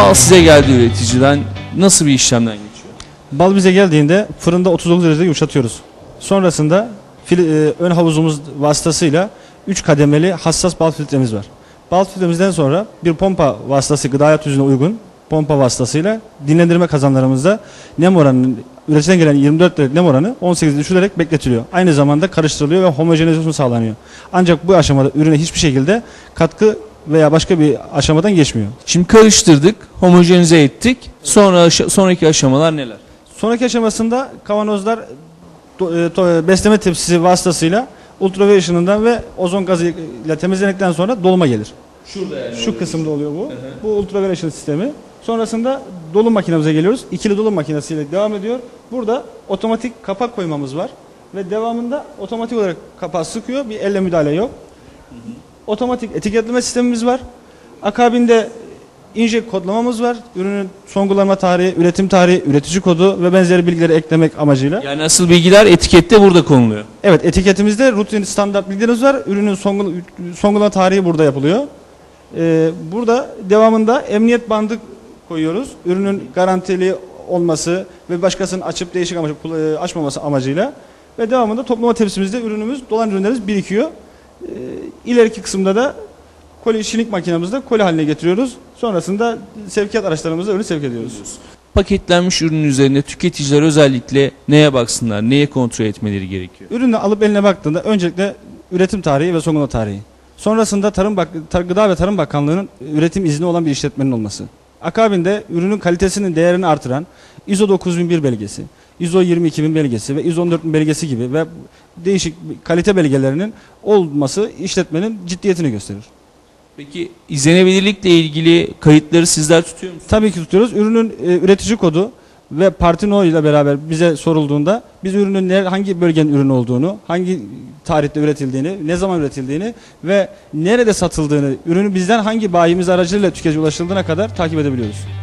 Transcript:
Bal size geldi üreticiden. Nasıl bir işlemden geçiyor? Bal bize geldiğinde fırında 39 derecede yumuşatıyoruz. Sonrasında fil- e, ön havuzumuz vasıtasıyla 3 kademeli hassas bal filtremiz var. Bal filtremizden sonra bir pompa vasıtası gıda tüzüğüne uygun pompa vasıtasıyla dinlendirme kazanlarımızda nem oranının üreticiden gelen 24 derece nem oranı 18'e düşürülerek bekletiliyor. Aynı zamanda karıştırılıyor ve homojenizasyon sağlanıyor. Ancak bu aşamada ürüne hiçbir şekilde katkı veya başka bir aşamadan geçmiyor. Şimdi karıştırdık, homojenize ettik. Sonra aşa- sonraki aşamalar neler? Sonraki aşamasında kavanozlar do- e, to- besleme tepsisi vasıtasıyla ultraviyole ışınından ve ozon gazı ile temizlendikten sonra doluma gelir. Şurada yani. Şu kısımda oluyor bu. Bu ultraviyole ışın sistemi. Sonrasında dolum makinemize geliyoruz. İkili dolum makinesiyle devam ediyor. Burada otomatik kapak koymamız var. Ve devamında otomatik olarak kapağı sıkıyor. Bir elle müdahale yok. Otomatik etiketleme sistemimiz var. Akabinde inje kodlamamız var. Ürünün son kullanma tarihi, üretim tarihi, üretici kodu ve benzeri bilgileri eklemek amacıyla. Yani asıl bilgiler etikette burada konuluyor. Evet etiketimizde rutin standart bilgilerimiz var. Ürünün son, son kullanma tarihi burada yapılıyor. Ee, burada devamında emniyet bandı koyuyoruz. Ürünün garantili olması ve başkasının açıp değişik kula- e, açmaması amacıyla. Ve devamında toplama tepsimizde ürünümüz, dolan ürünlerimiz birikiyor. Ee, ileriki kısımda da koli şinik makinemizde koli haline getiriyoruz. Sonrasında sevkiyat araçlarımızla ürünü sevk ediyoruz. Paketlenmiş ürünün üzerinde tüketiciler özellikle neye baksınlar, neye kontrol etmeleri gerekiyor? Ürünü alıp eline baktığında öncelikle üretim tarihi ve son kullanma tarihi. Sonrasında Tarım Bak Gıda ve Tarım Bakanlığı'nın üretim izni olan bir işletmenin olması. Akabinde ürünün kalitesinin değerini artıran ISO 9001 belgesi, ISO 22000 belgesi ve ISO 14000 belgesi gibi ve değişik kalite belgelerinin olması işletmenin ciddiyetini gösterir. Peki izlenebilirlikle ilgili kayıtları sizler tutuyor musunuz? Tabii ki tutuyoruz. Ürünün e, üretici kodu ve parti no ile beraber bize sorulduğunda biz ürünün hangi bölgenin ürünü olduğunu, hangi tarihte üretildiğini, ne zaman üretildiğini ve nerede satıldığını, ürünü bizden hangi bayimiz aracılığıyla tüketiciye ulaşıldığına kadar takip edebiliyoruz.